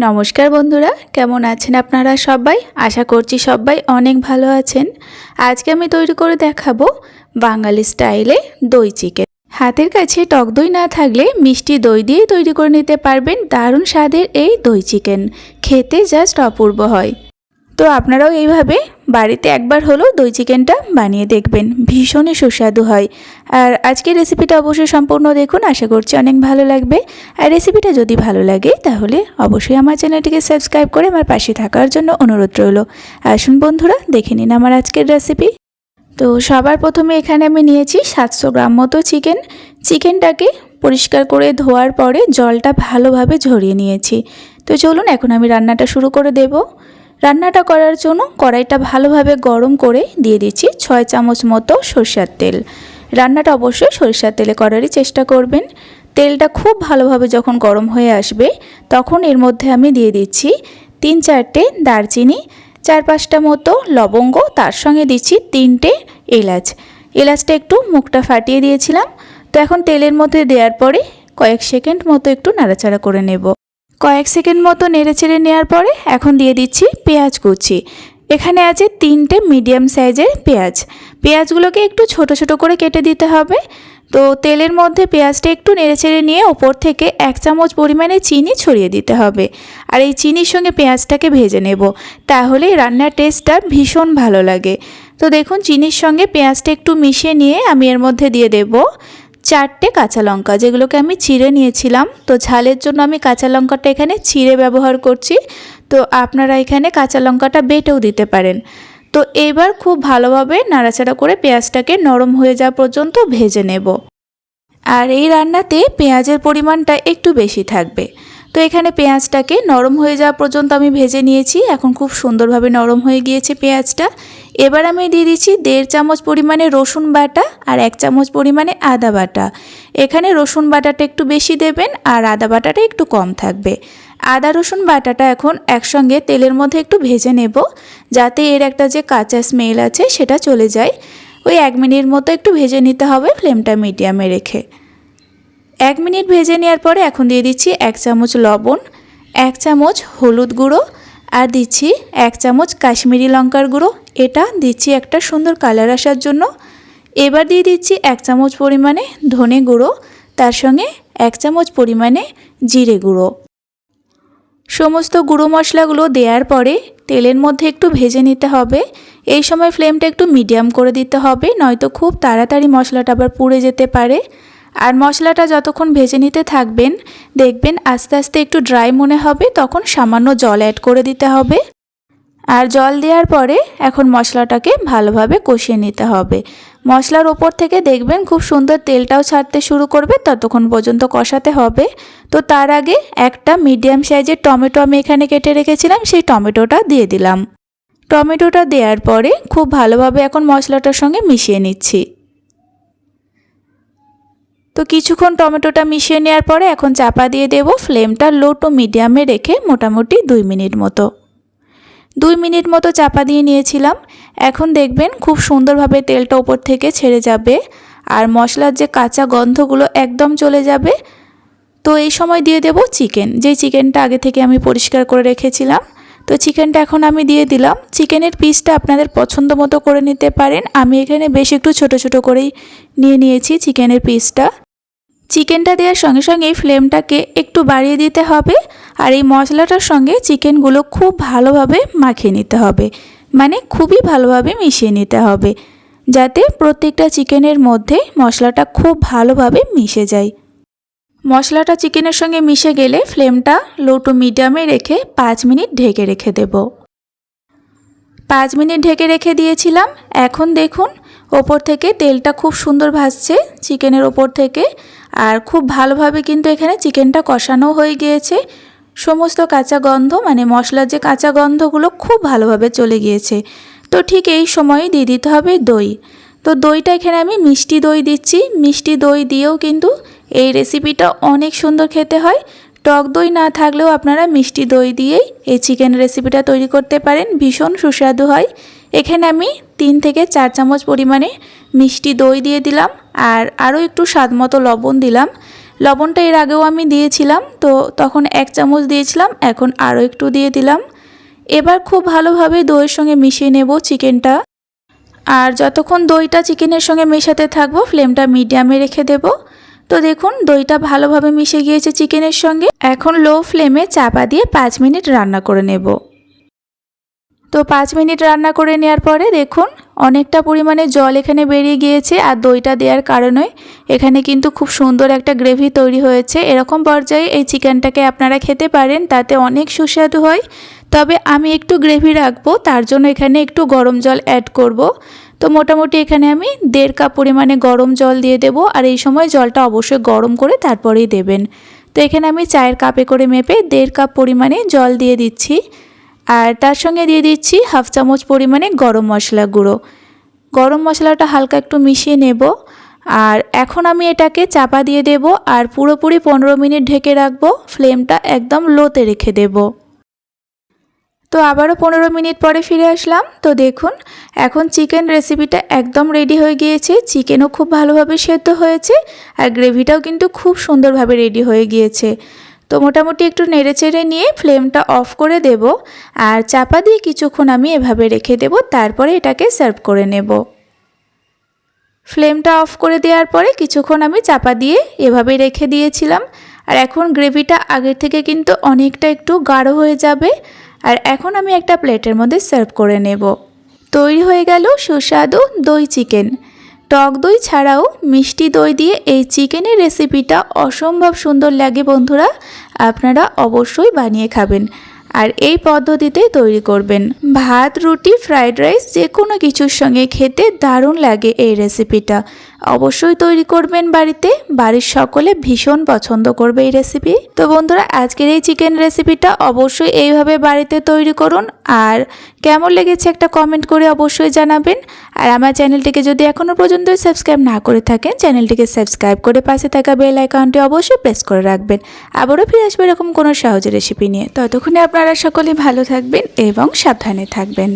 নমস্কার বন্ধুরা, কেমন আছেন আপনারা সবাই? আশা করছি সবাই অনেক ভালো আছেন। আজকে আমি তৈরি করে দেখাবো বাঙালি স্টাইলে দই চিকেন। হাতের কাছে টক দই না থাকলে মিষ্টি দই দিয়ে তৈরি করে নিতে পারবেন দারুণ স্বাদের এই দই চিকেন। খেতে জাস্ট অপূর্ব হয়। তো আপনারাও এইভাবে বাড়িতে একবার হলেও দই চিকেনটা বানিয়ে দেখবেন। ভীষণই সুস্বাদু হয়। আর আজকের রেসিপিটা অবশ্যই সম্পূর্ণ দেখুন, আশা করছি অনেক ভালো লাগবে। আর রেসিপিটা যদি ভালো লাগে, তাহলে অবশ্যই আমার চ্যানেলটিকে সাবস্ক্রাইব করে আমার পাশে থাকার জন্য অনুরোধ রইল। আসুন বন্ধুরা, দেখে নিন আমার আজকের রেসিপি তো সবার প্রথমে এখানে আমি নিয়েছি সাতশো গ্রাম মতো চিকেন। চিকেনটাকে পরিষ্কার করে ধোয়ার পরে জলটা ভালোভাবে ঝরিয়ে নিয়েছি। তো চলুন, এখন আমি রান্নাটা শুরু করে দেবো। রান্নাটা করার জন্য কড়াইটা ভালোভাবে গরম করে দিয়ে দিচ্ছি ছয় চামচ মতো সরষের তেল। রান্নাটা অবশ্যই সরিষার তেলে করারই চেষ্টা করবেন। তেলটা খুব ভালোভাবে যখন গরম হয়ে আসবে, তখন এর মধ্যে আমি দিয়ে দিচ্ছি তিন চারটে দারচিনি, চার পাঁচটা মতো লবঙ্গ, তার সঙ্গে দিচ্ছি তিনটে এলাচ। এলাচটা একটু মুখটা ফাটিয়ে দিয়েছিলাম, তো এখন তেলের মধ্যে দেওয়ার পরে কয়েক সেকেন্ড মতো একটু নাড়াচাড়া করে নেব। কয়েক সেকেন্ড মতো নেড়ে চেড়ে নেওয়ার পরে এখন দিয়ে দিচ্ছি পেঁয়াজ কুচি। এখানে আছে তিনটে মিডিয়াম সাইজের পেঁয়াজ। পেঁয়াজগুলোকে একটু ছোট ছোট করে কেটে দিতে হবে। তো তেলের মধ্যে পেঁয়াজটা একটু নেড়েচেড়ে নিয়ে ওপর থেকে এক চামচ পরিমাণে চিনি ছড়িয়ে দিতে হবে। আর এই চিনির সঙ্গে পেঁয়াজটাকে ভেজে নেব। তাহলে রান্নার টেস্টটা ভীষণ ভালো লাগে। তো দেখুন, চিনির সঙ্গে পেঁয়াজটা একটু মিশিয়ে নিয়ে আমি এর মধ্যে দিয়ে দেব চারটে কাঁচা লঙ্কা, যেগুলোকে আমি চিড়ে নিয়েছিলাম। তো ঝালের জন্য আমি কাঁচা লঙ্কাটা এখানে চিড়ে ব্যবহার করছি। তো আপনারা এখানে কাঁচা লঙ্কাটা বেটেও দিতে পারেন। তো এবার খুব ভালোভাবে নাড়াচাড়া করে পেঁয়াজটাকে নরম হয়ে যাওয়া পর্যন্ত ভেজে নেব। আর এই রান্নাতে পেঁয়াজের পরিমাণটা একটু বেশি থাকবে। তো এখানে পেঁয়াজটাকে নরম হয়ে যাওয়া পর্যন্ত আমি ভেজে নিয়েছি। এখন খুব সুন্দরভাবে নরম হয়ে গিয়েছে পেঁয়াজটা। এবার আমি দিয়ে দিচ্ছি দেড় চামচ পরিমাণে রসুন বাটা আর এক চামচ পরিমাণে আদা বাটা। এখানে রসুন বাটাটা একটু বেশি দেবেন আর আদা বাটাটা একটু কম থাকবে। আদা রসুন বাটাটা এখন একসঙ্গে তেলের মধ্যে একটু ভেজে নেব যাতে এর একটা যে কাঁচা স্মেল আছে সেটা চলে যায়। ওই এক মিনিট মতো একটু ভেজে নিতে হবে ফ্লেমটা মিডিয়ামে রেখে। এক মিনিট ভেজে নেওয়ার পরে এখন দিয়ে দিচ্ছি এক চামচ লবণ, এক চামচ হলুদ গুঁড়ো আর দিচ্ছি এক চামচ কাশ্মীরি লঙ্কার গুঁড়ো। এটা দিচ্ছি একটা সুন্দর কালার আসার জন্য। এবার দিয়ে দিচ্ছি এক চামচ পরিমাণে ধনে গুঁড়ো, তার সঙ্গে এক চামচ পরিমাণে জিরে গুঁড়ো। সমস্ত গুঁড়ো মশলাগুলো দেওয়ার পরে তেলের মধ্যে একটু ভেজে নিতে হবে। এই সময় ফ্লেমটা একটু মিডিয়াম করে দিতে হবে, নয়তো খুব তাড়াতাড়ি মশলাটা আবার পুড়ে যেতে পারে। আর মশলাটা যতক্ষণ ভেজে নিতে থাকবেন, দেখবেন আস্তে আস্তে একটু ড্রাই মনে হবে, তখন সামান্য জল অ্যাড করে দিতে হবে। আর জল দেওয়ার পরে এখন মশলাটাকে ভালোভাবে কষিয়ে নিতে হবে। মশলার ওপর থেকে দেখবেন খুব সুন্দর তেলটাও ছাড়তে শুরু করবে, ততক্ষণ পর্যন্ত কষাতে হবে। তো তার আগে একটা মিডিয়াম সাইজের টমেটো আমি এখানে কেটে রেখেছিলাম, সেই টমেটোটা দিয়ে দিলাম। টমেটোটা দেওয়ার পরে খুব ভালোভাবে এখন মশলাটার সঙ্গে মিশিয়ে নিচ্ছি। তো কিছুক্ষণ টমেটোটা মিশিয়ে নেওয়ার পরে এখন চাপা দিয়ে দেব ফ্লেমটা লো টু মিডিয়ামে রেখে মোটামুটি দুই মিনিট মতো। দুই মিনিট মতো চাপা দিয়ে নিয়েছিলাম। এখন দেখবেন খুব সুন্দরভাবে তেলটা ওপর থেকে ছেড়ে যাবে আর মশলার যে কাঁচা গন্ধগুলো একদম চলে যাবে। তো এই সময় দিয়ে দেব চিকেন। যে চিকেনটা আগে থেকে আমি পরিষ্কার করে রেখেছিলাম, তো চিকেনটা এখন আমি দিয়ে দিলাম। চিকেনের পিসটা আপনাদের পছন্দ মতো করে নিতে পারেন। আমি এখানে বেশ একটু ছোট ছোট করেই নিয়ে নিয়েছি চিকেনের পিসটা। চিকেনটা দেওয়ার সঙ্গে সঙ্গে ফ্লেমটাকে একটু বাড়িয়ে দিতে হবে আর এই মশলাটার সঙ্গে চিকেনগুলো খুব ভালোভাবে মাখিয়ে নিতে হবে। মানে খুবই ভালোভাবে মিশিয়ে নিতে হবে যাতে প্রত্যেকটা চিকেনের মধ্যে মশলাটা খুব ভালোভাবে মিশে যায়। মশলাটা চিকেনের সঙ্গে মিশে গেলে ফ্লেমটা লো টু মিডিয়ামে রেখে পাঁচ মিনিট ঢেকে রেখে দেব। পাঁচ মিনিট ঢেকে রেখে দিয়েছিলাম। এখন দেখুন, ওপর থেকে তেলটা খুব সুন্দর ভাসছে। চিকেনের ওপর থেকে আর খুব ভালোভাবে কিন্তু এখানে চিকেনটা কষানো হয়ে গিয়েছে। সমস্ত কাঁচা গন্ধ মানে মশলার যে কাঁচা গন্ধগুলো খুব ভালোভাবে চলে গিয়েছে। তো ঠিক এই সময় দিয়ে দিতে হবে দই। তো দইটা এখানে আমি মিষ্টি দই দিচ্ছি। মিষ্টি দই দিয়েও কিন্তু এই রেসিপিটা অনেক সুন্দর খেতে হয়। টক দই না থাকলেও আপনারা মিষ্টি দই দিয়েই এই চিকেন রেসিপিটা তৈরি করতে পারেন। ভীষণ সুস্বাদু হয়। এখানে আমি তিন থেকে চার চামচ পরিমাণে মিষ্টি দই দিয়ে দিলাম আর আরও একটু স্বাদ মতো লবণ দিলাম। লবণটা এর আগেও আমি দিয়েছিলাম, তো তখন এক চামচ দিয়েছিলাম, এখন আরও একটু দিয়ে দিলাম। এবার খুব ভালোভাবে দইয়ের সঙ্গে মিশিয়ে নেব চিকেনটা। আর যতক্ষণ দইটা চিকেনের সঙ্গে মেশাতে থাকব, ফ্লেমটা মিডিয়ামে রেখে দেব। তো দেখুন, দইটা ভালোভাবে মিশে গিয়েছে চিকেনের সঙ্গে। এখন লো ফ্লেমে চাপা দিয়ে পাঁচ মিনিট রান্না করে নেব। তো পাঁচ মিনিট রান্না করে নেওয়ার পরে দেখুন, অনেকটা পরিমাণে জল এখানে বেরিয়ে গিয়েছে আর দইটা দেওয়ার কারণে এখানে কিন্তু খুব সুন্দর একটা গ্রেভি তৈরি হয়েছে। এরকম পর্যায়ে এই চিকেনটাকে আপনারা খেতে পারেন, তাতে অনেক সুস্বাদু হয়। তবে আমি একটু গ্রেভি রাখব, তার জন্য এখানে একটু গরম জল অ্যাড করব। তো মোটামুটি এখানে আমি দেড় কাপ পরিমাণে গরম জল দিয়ে দেব আর এই সময় জলটা অবশ্যই গরম করে তারপরেই দেবেন। তো এখানে আমি চায়ের কাপে করে মেপে দেড় কাপ পরিমাণে জল দিয়ে দিচ্ছি। আর তার সঙ্গে দিয়ে দিচ্ছি হাফ চামচ পরিমাণে গরম মশলা গুঁড়ো। গরম মশলাটা হালকা একটু মিশিয়ে নেব। আর এখন আমি এটাকে চাপা দিয়ে দেব আর পুরোপুরি পনেরো মিনিট ঢেকে রাখব। ফ্লেমটা একদম লোতে রেখে দেবো। তো আবারও পনেরো মিনিট পরে ফিরে আসলাম। তো দেখুন, এখন চিকেন রেসিপিটা একদম রেডি হয়ে গিয়েছে। চিকেনও খুব ভালোভাবে সেদ্ধ হয়েছে আর গ্রেভিটাও কিন্তু খুব সুন্দরভাবে রেডি হয়ে গিয়েছে। তো মোটামুটি একটু নেড়েচেড়ে নিয়ে ফ্লেমটা অফ করে দেব আর চাপা দিয়ে কিছুক্ষণ আমি এভাবে রেখে দেব, তারপরে এটাকে সার্ভ করে নেব। ফ্লেমটা অফ করে দেওয়ার পরে কিছুক্ষণ আমি চাপা দিয়ে এভাবে রেখে দিয়েছিলাম। আর এখন গ্রেভিটা আগের থেকে কিন্তু অনেকটা একটু গাঢ় হয়ে যাবে। আর এখন আমি একটা প্লেটের মধ্যে সার্ভ করে নেব। তৈরি হয়ে গেল সুস্বাদু দই চিকেন। টক দই ছাড়াও মিষ্টি দই দিয়ে এই চিকেনের রেসিপিটা অসম্ভব সুন্দর লাগে বন্ধুরা। আপনারা অবশ্যই বানিয়ে খাবেন। আর এই পদ্ধতিতেই তৈরি করবেন। ভাত, রুটি, ফ্রাইড রাইস যে কোনো কিছুর সঙ্গে খেতে দারুণ লাগে এই রেসিপিটা। অবশ্যই তৈরি করবেন বাড়িতে। বাড়ির সকলে ভীষণ পছন্দ করবে এই রেসিপি। তো বন্ধুরা, আজকের এই চিকেন রেসিপিটা অবশ্যই এইভাবে বাড়িতে তৈরি করুন। আর কেমন লেগেছে একটা কমেন্ট করে অবশ্যই জানাবেন। আর আমার চ্যানেলটিকে যদি এখনও পর্যন্ত সাবস্ক্রাইব না করে থাকেন, চ্যানেলটিকে সাবস্ক্রাইব করে পাশে থাকা বেল আইকনটি অবশ্যই প্রেস করে রাখবেন। আবারও ফিরে আসবে এরকম কোনো সহজ রেসিপি নিয়ে। ততক্ষণে আপনারা সকলে ভালো থাকবেন এবং সাবধানে থাকবেন।